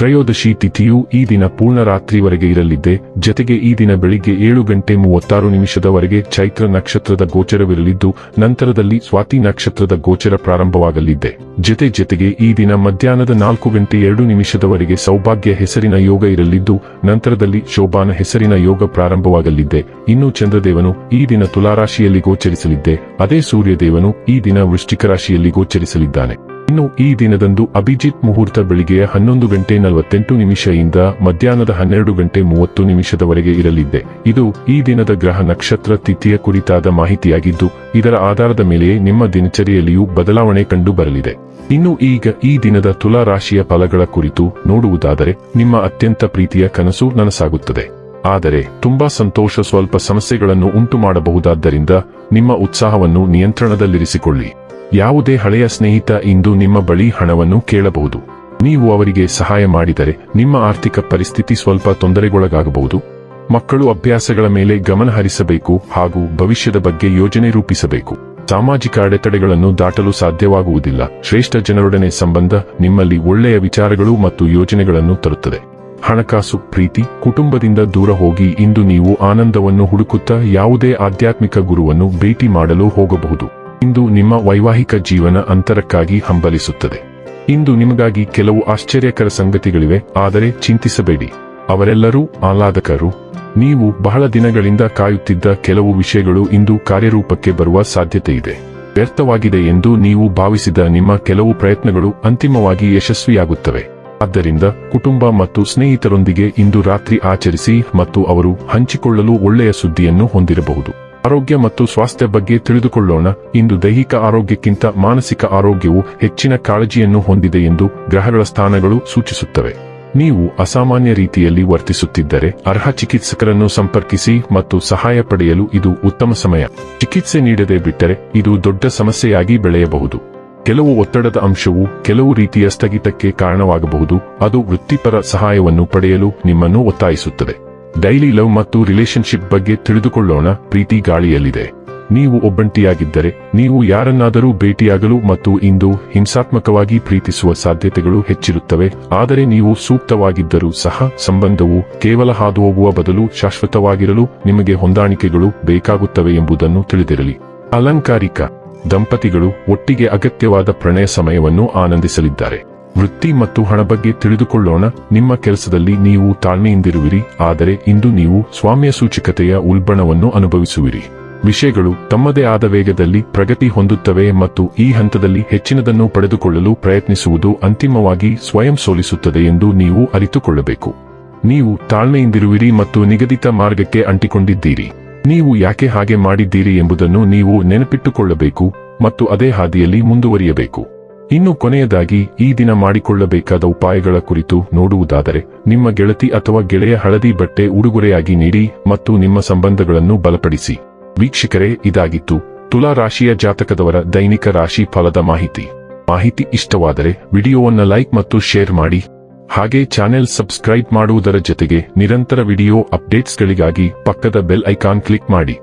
ತ್ರಯೋದಶಿ ತಿಥಿಯು ಈ ದಿನ ಪೂರ್ಣ ರಾತ್ರಿವರೆಗೆ ಇರಲಿದ್ದೆ, ಜತೆಗೆ ಈ ದಿನ ಬೆಳಿಗ್ಗೆ ಏಳು ಗಂಟೆ ಮೂವತ್ತಾರು ನಿಮಿಷದವರೆಗೆ ಚೈತ್ರ ನಕ್ಷತ್ರದ ಗೋಚರವಿರಲಿದ್ದು, ನಂತರದಲ್ಲಿ ಸ್ವಾತಿ ನಕ್ಷತ್ರದ ಗೋಚರ ಪ್ರಾರಂಭವಾಗಲಿದೆ ಜತೆ ಜತೆಗೆ ಈ ದಿನ ಮಧ್ಯಾಹ್ನದ ನಾಲ್ಕು ಗಂಟೆ ಎರಡು ನಿಮಿಷದವರೆಗೆ ಸೌಭಾಗ್ಯ ಹೆಸರಿನ ಯೋಗ ಇರಲಿದ್ದು, ನಂತರದಲ್ಲಿ ಶೋಭಾನ ಹೆಸರಿನ ಯೋಗ ಪ್ರಾರಂಭವಾಗಲಿದೆ ಇನ್ನು ಚಂದ್ರದೇವನು ಈ ದಿನ ತುಲಾರಾಶಿಯಲ್ಲಿ ಗೋಚರಿಸಲಿದ್ದೆ, ಅದೇ ಸೂರ್ಯದೇವನು ಈ ದಿನ ವೃಶ್ಚಿಕ ರಾಶಿಯಲ್ಲಿ ಗೋಚರಿಸಲಿದ್ದಾನೆ. ಇನ್ನು ಈ ದಿನದಂದು ಅಭಿಜಿತ್ ಮುಹೂರ್ತ ಬೆಳಿಗ್ಗೆ ಹನ್ನೊಂದು ಗಂಟೆ ನಲವತ್ತೆಂಟು ನಿಮಿಷದಿಂದ ಮಧ್ಯಾಹ್ನದ ಹನ್ನೆರಡು ಗಂಟೆ ಮೂವತ್ತು ನಿಮಿಷದವರೆಗೆ ಇರಲಿದೆ. ಇದು ಈ ದಿನದ ಗ್ರಹ ನಕ್ಷತ್ರ ತಿಥಿಯ ಕುರಿತಾದ ಮಾಹಿತಿಯಾಗಿದ್ದು, ಇದರ ಆಧಾರದ ಮೇಲೆ ನಿಮ್ಮ ದಿನಚರಿಯಲ್ಲಿಯೂ ಬದಲಾವಣೆ ಕಂಡು ಬರಲಿದೆ. ಇನ್ನು ಈಗ ಈ ದಿನದ ತುಲಾ ರಾಶಿಯ ಫಲಗಳ ಕುರಿತು ನೋಡುವುದಾದರೆ, ನಿಮ್ಮ ಅತ್ಯಂತ ಪ್ರೀತಿಯ ಕನಸು ನನಸಾಗುತ್ತದೆ. ಆದರೆ, ತುಂಬಾ ಸಂತೋಷ ಸ್ವಲ್ಪ ಸಮಸ್ಯೆಗಳನ್ನು ಉಂಟು ಮಾಡಬಹುದಾದ್ದರಿಂದ ನಿಮ್ಮ ಉತ್ಸಾಹವನ್ನು ನಿಯಂತ್ರಣದಲ್ಲಿರಿಸಿಕೊಳ್ಳಿ. ಯಾವುದೇ ಹಳೆಯ ಸ್ನೇಹಿತ ಇಂದು ನಿಮ್ಮ ಬಳಿ ಹಣವನ್ನು ಕೇಳಬಹುದು. ನೀವು ಅವರಿಗೆ ಸಹಾಯ ಮಾಡಿದರೆ ನಿಮ್ಮ ಆರ್ಥಿಕ ಪರಿಸ್ಥಿತಿ ಸ್ವಲ್ಪ ತೊಂದರೆಗೊಳಗಾಗಬಹುದು. ಮಕ್ಕಳು ಅಭ್ಯಾಸಗಳ ಮೇಲೆ ಗಮನ ಹರಿಸಬೇಕು ಹಾಗೂ ಭವಿಷ್ಯದ ಬಗ್ಗೆ ಯೋಜನೆ ರೂಪಿಸಬೇಕು. ಸಾಮಾಜಿಕ ಅಡೆತಡೆಗಳನ್ನು ದಾಟಲು ಸಾಧ್ಯವಾಗುವುದಿಲ್ಲ. ಶ್ರೇಷ್ಠ ಜನರೊಡನೆ ಸಂಬಂಧ ನಿಮ್ಮಲ್ಲಿ ಒಳ್ಳೆಯ ವಿಚಾರಗಳು ಮತ್ತು ಯೋಜನೆಗಳನ್ನು ತರುತ್ತದೆ. ಹಣಕಾಸು, ಪ್ರೀತಿ, ಕುಟುಂಬದಿಂದ ದೂರ ಹೋಗಿ ಇಂದು ನೀವು ಆನಂದವನ್ನು ಹುಡುಕುತ್ತಾ ಯಾವುದೇ ಆಧ್ಯಾತ್ಮಿಕ ಗುರುವನ್ನು ಭೇಟಿ ಮಾಡಲು ಹೋಗಬಹುದು. ಇಂದು ನಿಮ್ಮ ವೈವಾಹಿಕ ಜೀವನ ಅಂತರಕ್ಕಾಗಿ ಹಂಬಲಿಸುತ್ತದೆ. ಇಂದು ನಿಮಗಾಗಿ ಕೆಲವು ಆಶ್ಚರ್ಯಕರ ಸಂಗತಿಗಳಿವೆ, ಆದರೆ ಚಿಂತಿಸಬೇಡಿ. ಅವರೆಲ್ಲರೂ ಆಹ್ಲಾದಕರು. ನೀವು ಬಹಳ ದಿನಗಳಿಂದ ಕಾಯುತ್ತಿದ್ದ ಕೆಲವು ವಿಷಯಗಳು ಇಂದು ಕಾರ್ಯರೂಪಕ್ಕೆ ಬರುವ ಸಾಧ್ಯತೆ ಇದೆ ವ್ಯರ್ಥವಾಗಿದೆ ಎಂದು ನೀವು ಭಾವಿಸಿದ ನಿಮ್ಮ ಕೆಲವು ಪ್ರಯತ್ನಗಳು ಅಂತಿಮವಾಗಿ ಯಶಸ್ವಿಯಾಗುತ್ತವೆ. ಆದ್ದರಿಂದ ಕುಟುಂಬ ಮತ್ತು ಸ್ನೇಹಿತರೊಂದಿಗೆ ಇಂದು ರಾತ್ರಿ ಆಚರಿಸಿ ಮತ್ತು ಅವರು ಹಂಚಿಕೊಳ್ಳಲು ಒಳ್ಳೆಯ ಸುದ್ದಿಯನ್ನು ಹೊಂದಿರಬಹುದು. ಆರೋಗ್ಯ ಮತ್ತು ಸ್ವಾಸ್ಥ್ಯ ಬಗ್ಗೆ ತಿಳಿದುಕೊಳ್ಳೋಣ. ಇಂದು ದೈಹಿಕ ಆರೋಗ್ಯಕ್ಕಿಂತ ಮಾನಸಿಕ ಆರೋಗ್ಯವು ಹೆಚ್ಚಿನ ಕಾಳಜಿಯನ್ನು ಹೊಂದಿದೆ ಎಂದು ಗ್ರಹಗಳ ಸ್ಥಾನಗಳು ಸೂಚಿಸುತ್ತವೆ. ನೀವು ಅಸಾಮಾನ್ಯ ರೀತಿಯಲ್ಲಿ ವರ್ತಿಸುತ್ತಿದ್ದರೆ ಅರ್ಹ ಚಿಕಿತ್ಸಕರನ್ನು ಸಂಪರ್ಕಿಸಿ ಮತ್ತು ಸಹಾಯ ಪಡೆಯಲು ಇದು ಉತ್ತಮ ಸಮಯ. ಚಿಕಿತ್ಸೆ ನೀಡದೆ ಬಿಟ್ಟರೆ ಇದು ದೊಡ್ಡ ಸಮಸ್ಯೆಯಾಗಿ ಬೆಳೆಯಬಹುದು. ಕೆಲವು ಒತ್ತಡದ ಅಂಶವು ಕೆಲವು ರೀತಿಯ ಸ್ಥಗಿತಕ್ಕೆ ಕಾರಣವಾಗಬಹುದು. ಅದು ವೃತ್ತಿಪರ ಸಹಾಯವನ್ನು ಪಡೆಯಲು ನಿಮ್ಮನ್ನು ಒತ್ತಾಯಿಸುತ್ತದೆ. ಡೈಲಿ ಲವ್ ಮತ್ತು ರಿಲೇಶನ್ಶಿಪ್ ಬಗ್ಗೆ ತಿಳಿದುಕೊಳ್ಳೋಣ. ಪ್ರೀತಿ ಗಾಳಿಯಲ್ಲಿದೆ. ನೀವು ಒಬ್ಬಂಟಿಯಾಗಿದ್ದರೆ, ನೀವು ಯಾರನ್ನಾದರೂ ಭೇಟಿಯಾಗಲು ಮತ್ತು ಇಂದು ಹಿಂಸಾತ್ಮಕವಾಗಿ ಪ್ರೀತಿಸುವ ಸಾಧ್ಯತೆಗಳು ಹೆಚ್ಚಿರುತ್ತವೆ. ಆದರೆ ನೀವು ಸೂಕ್ತವಾಗಿದ್ದರೂ ಸಹ ಸಂಬಂಧವು ಕೇವಲ ಹಾದುಹೋಗುವ ಬದಲು ಶಾಶ್ವತವಾಗಿರಲು ನಿಮಗೆ ಹೊಂದಾಣಿಕೆಗಳು ಬೇಕಾಗುತ್ತವೆ ಎಂಬುದನ್ನು ತಿಳಿದಿರಲಿ. ಅಲಂಕಾರಿಕ ದಂಪತಿಗಳು ಒಟ್ಟಿಗೆ ಅಗತ್ಯವಾದ ಪ್ರಣಯ ಸಮಯವನ್ನು ಆನಂದಿಸಲಿದ್ದಾರೆ. ವೃತ್ತಿ ಮತ್ತು ಹಣ ಬಗ್ಗೆ ತಿಳಿದುಕೊಳ್ಳೋಣ. ನಿಮ್ಮ ಕೆಲಸದಲ್ಲಿ ನೀವು ತಾಳ್ಮೆಯಿಂದಿರುವಿರಿ. ಆದರೆ ಇಂದು ನೀವು ಸ್ವಾಮ್ಯ ಸೂಚಕತೆಯ ಉಲ್ಬಣವನ್ನು ಅನುಭವಿಸುವಿರಿ. ವಿಷಯಗಳು ತಮ್ಮದೇ ಆದ ವೇಗದಲ್ಲಿ ಪ್ರಗತಿ ಹೊಂದುತ್ತವೆ ಮತ್ತು ಈ ಹಂತದಲ್ಲಿ ಹೆಚ್ಚಿನದನ್ನು ಪಡೆದುಕೊಳ್ಳಲು ಪ್ರಯತ್ನಿಸುವುದು ಅಂತಿಮವಾಗಿ ಸ್ವಯಂ ಸೋಲಿಸುತ್ತದೆ ಎಂದು ನೀವು ಅರಿತುಕೊಳ್ಳಬೇಕು. ನೀವು ತಾಳ್ಮೆಯಿಂದಿರುವಿರಿ ಮತ್ತು ನಿಗದಿತ ಮಾರ್ಗಕ್ಕೆ ಅಂಟಿಕೊಂಡಿದ್ದೀರಿ. ನೀವು ಯಾಕೆ ಹಾಗೆ ಮಾಡಿದ್ದೀರಿ ಎಂಬುದನ್ನು ನೀವು ನೆನಪಿಟ್ಟುಕೊಳ್ಳಬೇಕು ಮತ್ತು ಅದೇ ಹಾದಿಯಲ್ಲಿ ಮುಂದುವರಿಯಬೇಕು. ಇನ್ನು ಕೊನೆಯದಾಗಿ ಈ ದಿನ ಮಾಡಿಕೊಳ್ಳಬೇಕಾದ ಉಪಾಯಗಳ ಕುರಿತು ನೋಡುವುದಾದರೆ, ನಿಮ್ಮ ಗೆಳತಿ ಅಥವಾ ಗೆಳೆಯ ಹಳದಿ ಬಟ್ಟೆ ಉಡುಗೊರೆಯಾಗಿ ನೀಡಿ ಮತ್ತು ನಿಮ್ಮ ಸಂಬಂಧಗಳನ್ನು ಬಲಪಡಿಸಿ. ವೀಕ್ಷಕರೇ, ಇದಾಗಿತ್ತು ತುಲಾ ರಾಶಿಯ ಜಾತಕದವರ ದೈನಿಕ ರಾಶಿ ಫಲದ ಮಾಹಿತಿ. ಮಾಹಿತಿ ಇಷ್ಟವಾದರೆ ವಿಡಿಯೋವನ್ನು ಲೈಕ್ ಮತ್ತು ಶೇರ್ ಮಾಡಿ. ಹಾಗೆ ಚಾನೆಲ್ ಸಬ್ಸ್ಕ್ರೈಬ್ ಮಾಡುವುದರ ಜೊತೆಗೆ ನಿರಂತರ ವಿಡಿಯೋ ಅಪ್ಡೇಟ್ಸ್ಗಳಿಗಾಗಿ ಪಕ್ಕದ ಬೆಲ್ ಐಕಾನ್ ಕ್ಲಿಕ್ ಮಾಡಿ.